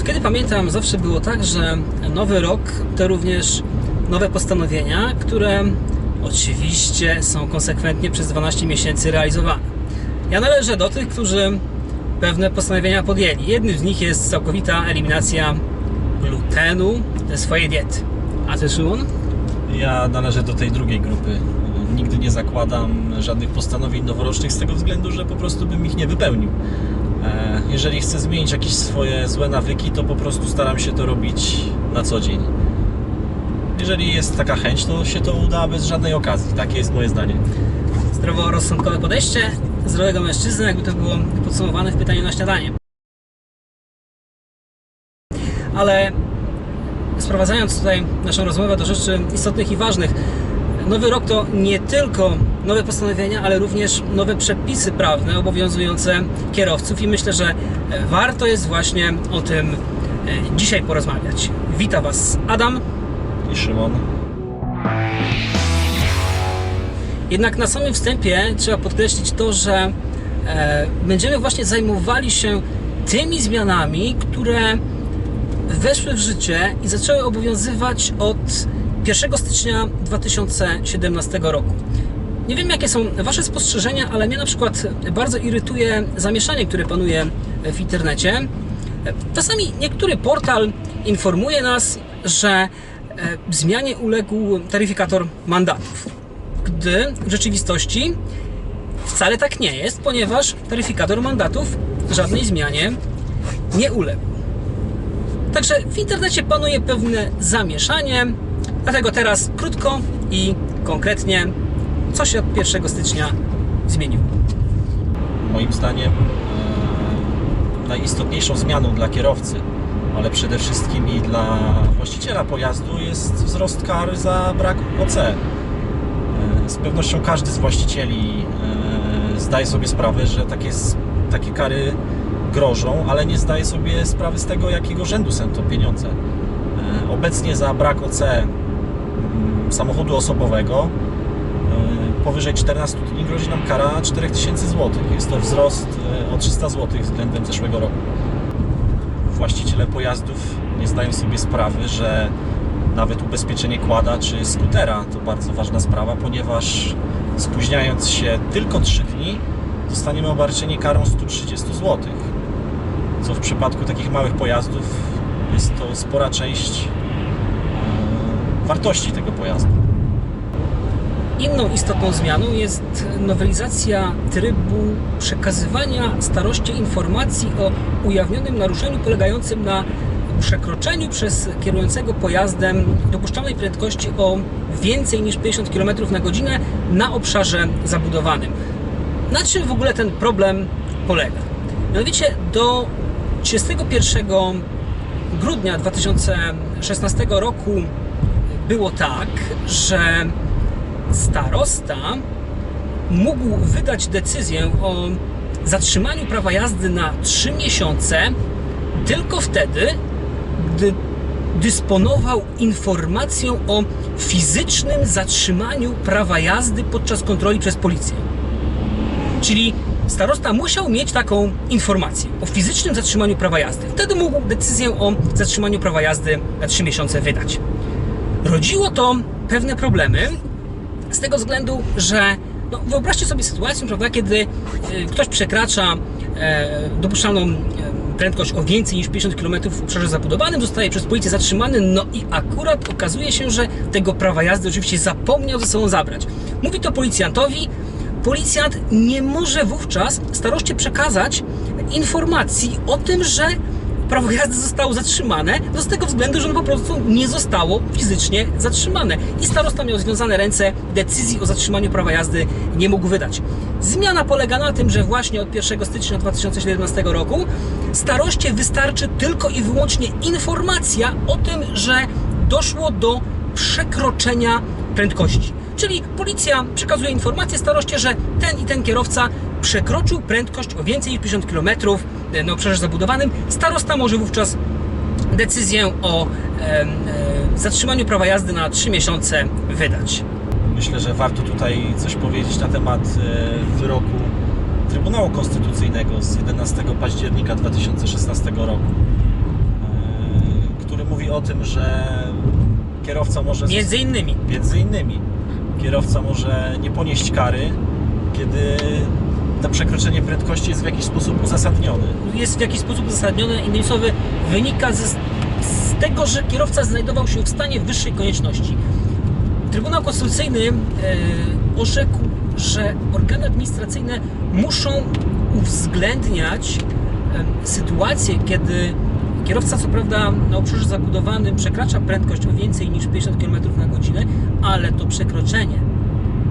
Od kiedy pamiętam, zawsze było tak, że nowy rok to również nowe postanowienia, które oczywiście są konsekwentnie przez 12 miesięcy realizowane. Ja należę do tych, którzy pewne postanowienia podjęli. Jednym z nich jest całkowita eliminacja glutenu ze swojej diety. A ty, Szymon? Ja należę do tej drugiej grupy. Nigdy nie zakładam żadnych postanowień noworocznych z tego względu, że po prostu bym ich nie wypełnił. E, Jeżeli chcę zmienić jakieś swoje złe nawyki, to po prostu staram się to robić na co dzień. Jeżeli jest taka chęć, to się to uda bez żadnej okazji. Takie jest moje zdanie. Zdroworozsądkowe podejście zdrowego mężczyzny, jakby to było podsumowane w pytaniu na śniadanie. Ale sprowadzając tutaj naszą rozmowę do rzeczy istotnych i ważnych, nowy rok to nie tylko nowe postanowienia, ale również nowe przepisy prawne obowiązujące kierowców i myślę, że warto jest właśnie o tym e, dzisiaj porozmawiać. Witam Was Adam. I Szymon? Jednak na samym wstępie trzeba podkreślić to, że e, będziemy właśnie zajmowali się tymi zmianami, które weszły w życie i zaczęły obowiązywać od 1 stycznia 2017 roku. Nie wiem, jakie są Wasze spostrzeżenia, ale mnie na przykład bardzo irytuje zamieszanie, które panuje w internecie. Czasami niektóry portal informuje nas, że e, zmianie uległ taryfikator mandatów gdy w rzeczywistości wcale tak nie jest, ponieważ taryfikator mandatów żadnej zmianie nie uległ. Także w internecie panuje pewne zamieszanie, dlatego teraz krótko i konkretnie, co się od 1 stycznia zmieniło. Moim zdaniem e, najistotniejszą zmianą dla kierowcy, ale przede wszystkim i dla właściciela pojazdu jest wzrost kar za brak OC. E, Z pewnością każdy z właścicieli e, zdaje sobie sprawę, że takie, takie kary grożą, ale nie zdaje sobie sprawy z tego, jakiego rzędu są to pieniądze. Obecnie za brak OC samochodu osobowego e, powyżej 14 dni grozi nam kara 4000 zł. Jest to wzrost e, o 300 zł względem zeszłego roku. Właściciele pojazdów nie zdają sobie sprawy, że nawet ubezpieczenie kłada czy skutera to bardzo ważna sprawa, ponieważ spóźniając się tylko 3 dni dostaniemy obarczenie karą 130 zł. Co w przypadku takich małych pojazdów jest to spora część wartości tego pojazdu. Inną istotną zmianą jest nowelizacja trybu przekazywania staroście informacji o ujawnionym naruszeniu polegającym na przekroczeniu przez kierującego pojazdem dopuszczalnej prędkości o więcej niż 50 km na godzinę na obszarze zabudowanym. Na czym w ogóle ten problem polega? Mianowicie do 31 grudnia 2016 roku było tak, że starosta mógł wydać decyzję o zatrzymaniu prawa jazdy na 3 miesiące tylko wtedy, gdy dysponował informacją o fizycznym zatrzymaniu prawa jazdy podczas kontroli przez policję. Czyli starosta musiał mieć taką informację o fizycznym zatrzymaniu prawa jazdy. Wtedy mógł decyzję o zatrzymaniu prawa jazdy na 3 miesiące wydać. Rodziło to pewne problemy, z tego względu, że no, wyobraźcie sobie sytuację, prawda, kiedy y, ktoś przekracza e, dopuszczalną e, prędkość o więcej niż 50 km w obszarze zabudowanym, zostaje przez policję zatrzymany, no i akurat okazuje się, że tego prawa jazdy oczywiście zapomniał ze sobą zabrać. Mówi to policjantowi, policjant nie może wówczas staroście przekazać informacji o tym, że prawo jazdy zostało zatrzymane no z tego względu, że ono po prostu nie zostało fizycznie zatrzymane i starosta miał związane ręce, decyzji o zatrzymaniu prawa jazdy nie mógł wydać. Zmiana polega na tym, że właśnie od 1 stycznia 2017 roku staroście wystarczy tylko i wyłącznie informacja o tym, że doszło do przekroczenia prędkości. Czyli policja przekazuje informację staroście, że ten i ten kierowca przekroczył prędkość o więcej niż 50 km na obszarze zabudowanym. Starosta może wówczas decyzję o e, e, zatrzymaniu prawa jazdy na 3 miesiące wydać. Myślę, że warto tutaj coś powiedzieć na temat e, wyroku Trybunału Konstytucyjnego z 11 października 2016 roku. który mówi o tym, że kierowca może. Między innymi. Między innymi. Kierowca może nie ponieść kary, kiedy to przekroczenie prędkości jest w jakiś sposób uzasadnione. jest w jakiś sposób uzasadnione. Innymi słowy, wynika z tego, że kierowca znajdował się w stanie wyższej konieczności. Trybunał Konstytucyjny e, orzekł, że organy administracyjne muszą uwzględniać sytuację, kiedy kierowca, co prawda, na obszarze zabudowanym przekracza prędkość o więcej niż 50 km na godzinę, ale to przekroczenie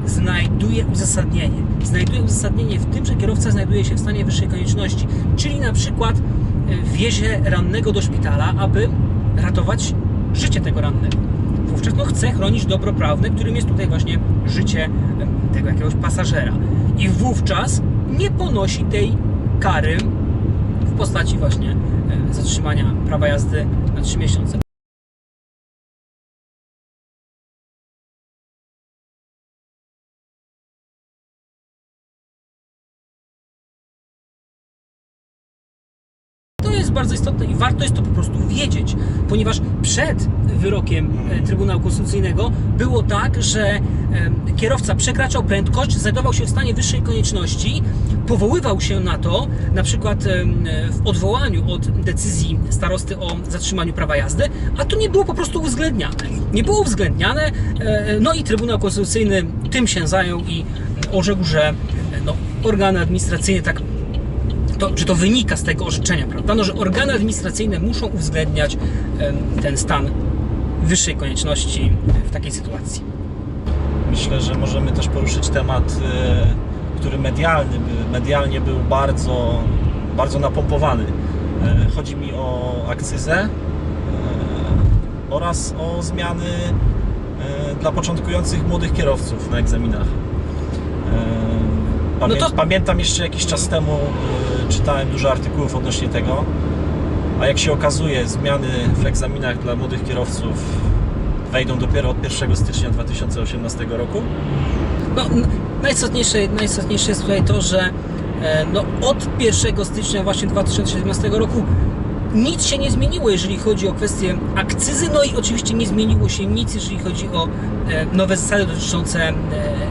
znajduje uzasadnienie. Znajduje uzasadnienie w tym, że kierowca znajduje się w stanie wyższej konieczności, czyli na przykład e, wiezie rannego do szpitala, aby ratować życie tego rannego. Wówczas no, chce chronić dobro prawne, którym jest tutaj właśnie życie e, tego jakiegoś pasażera. I wówczas nie ponosi tej kary w postaci właśnie e, zatrzymania prawa jazdy na 3 miesiące. Jest bardzo istotne i warto jest to po prostu wiedzieć, ponieważ przed wyrokiem e, Trybunału Konstytucyjnego było tak, że e, kierowca przekraczał prędkość, znajdował się w stanie wyższej konieczności, powoływał się na to, na przykład e, w odwołaniu od decyzji starosty o zatrzymaniu prawa jazdy, a to nie było po prostu uwzględniane. Nie było uwzględniane, no i Trybunał Konstytucyjny tym się zajął i orzekł, że no, organy administracyjne tak to, czy to wynika z tego orzeczenia, prawda? No, że organy administracyjne muszą uwzględniać ten stan wyższej konieczności w takiej sytuacji. Myślę, że możemy też poruszyć temat, e, który medialny, medialnie był bardzo, bardzo napompowany. E, Chodzi mi o akcyzę e, oraz o zmiany dla początkujących młodych kierowców na egzaminach. Pamię- No to- Pamiętam jeszcze jakiś czas temu czytałem dużo artykułów odnośnie tego, a jak się okazuje, zmiany w egzaminach dla młodych kierowców wejdą dopiero od 1 stycznia 2018 roku. No, najistotniejsze, najistotniejsze jest tutaj to, że e, no, od 1 stycznia właśnie 2017 roku nic się nie zmieniło, jeżeli chodzi o kwestię akcyzy, no i oczywiście nie zmieniło się nic, jeżeli chodzi o e, nowe zasady dotyczące e,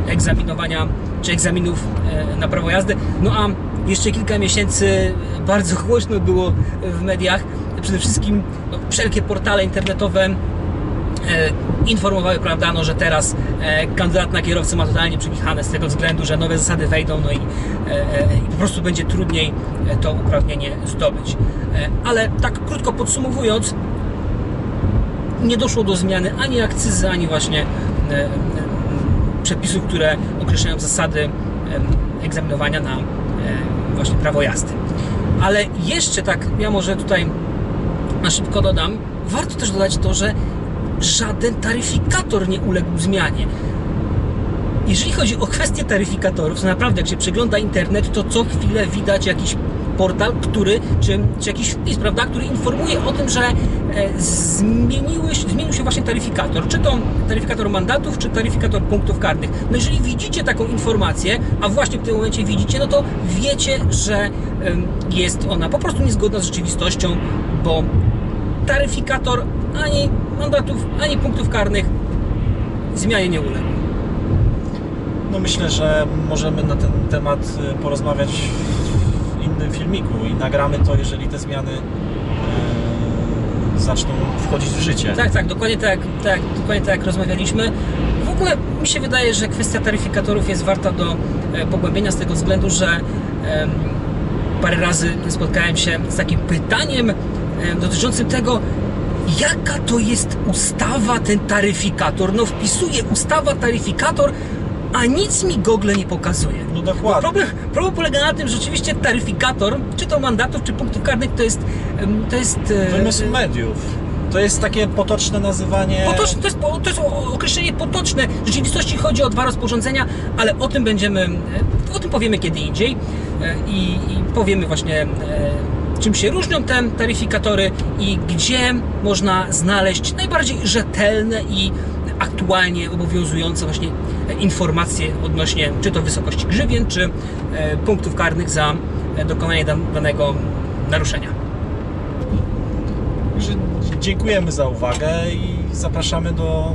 egzaminowania czy egzaminów na prawo jazdy. No a jeszcze kilka miesięcy bardzo głośno było w mediach, przede wszystkim wszelkie portale internetowe e, informowały, prawda, no, że teraz e, kandydat na kierowcę ma totalnie przekichane z tego względu, że nowe zasady wejdą, no i, e, i po prostu będzie trudniej to uprawnienie zdobyć. Ale tak krótko podsumowując, nie doszło do zmiany ani akcyzy, ani właśnie przepisów, które określają zasady egzaminowania na właśnie prawo jazdy. Ale jeszcze tak, ja może tutaj na szybko dodam, warto też dodać to, że żaden taryfikator nie uległ zmianie. Jeżeli chodzi o kwestię taryfikatorów, to naprawdę jak się przegląda internet, to co chwilę widać jakiś portal, który, czy, czy jakiś wpis, prawda, który informuje o tym, że e, zmieniły, zmienił się właśnie taryfikator. Czy to taryfikator mandatów, czy taryfikator punktów karnych. No jeżeli widzicie taką informację, a właśnie w tym momencie widzicie, no to wiecie, że jest ona po prostu niezgodna z rzeczywistością, bo taryfikator ani mandatów, ani punktów karnych zmianie nie uległ. No myślę, że możemy na ten temat y, porozmawiać innym filmiku i nagramy to, jeżeli te zmiany e, zaczną wchodzić w życie. Tak, tak, dokładnie tak, tak, dokładnie tak jak rozmawialiśmy. W ogóle mi się wydaje, że kwestia taryfikatorów jest warta do e, pogłębienia z tego względu, że parę razy spotkałem się z takim pytaniem em, dotyczącym tego, jaka to jest ustawa, ten taryfikator. No wpisuję ustawa, taryfikator, a nic mi Google nie pokazuje. No dokładnie. Problem, problem polega na tym, że rzeczywiście taryfikator, czy to mandatów, czy punktów karnych, to jest, to jest e, Wymysł mediów. To jest takie potoczne nazywanie. Potoczne, to, jest, to jest określenie potoczne. W rzeczywistości chodzi o dwa rozporządzenia, ale o tym będziemy, e, o tym powiemy kiedy indziej e, i, i powiemy właśnie e, czym się różnią te taryfikatory i gdzie można znaleźć najbardziej rzetelne i aktualnie obowiązujące właśnie e, informacje odnośnie czy to wysokości grzywien, czy e, punktów karnych za e, dokonanie dan- danego naruszenia. że dziękujemy za uwagę i zapraszamy do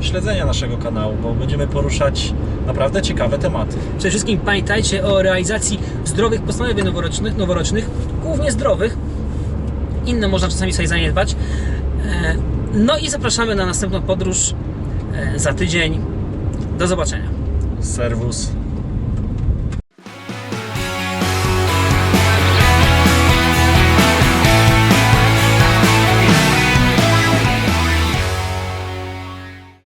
śledzenia naszego kanału, bo będziemy poruszać naprawdę ciekawe tematy. Przede wszystkim pamiętajcie o realizacji zdrowych postanowień noworocznych, noworocznych głównie zdrowych. Inne można czasami sobie zaniedbać. E, No i zapraszamy na następną podróż za tydzień. Do zobaczenia. Serwus.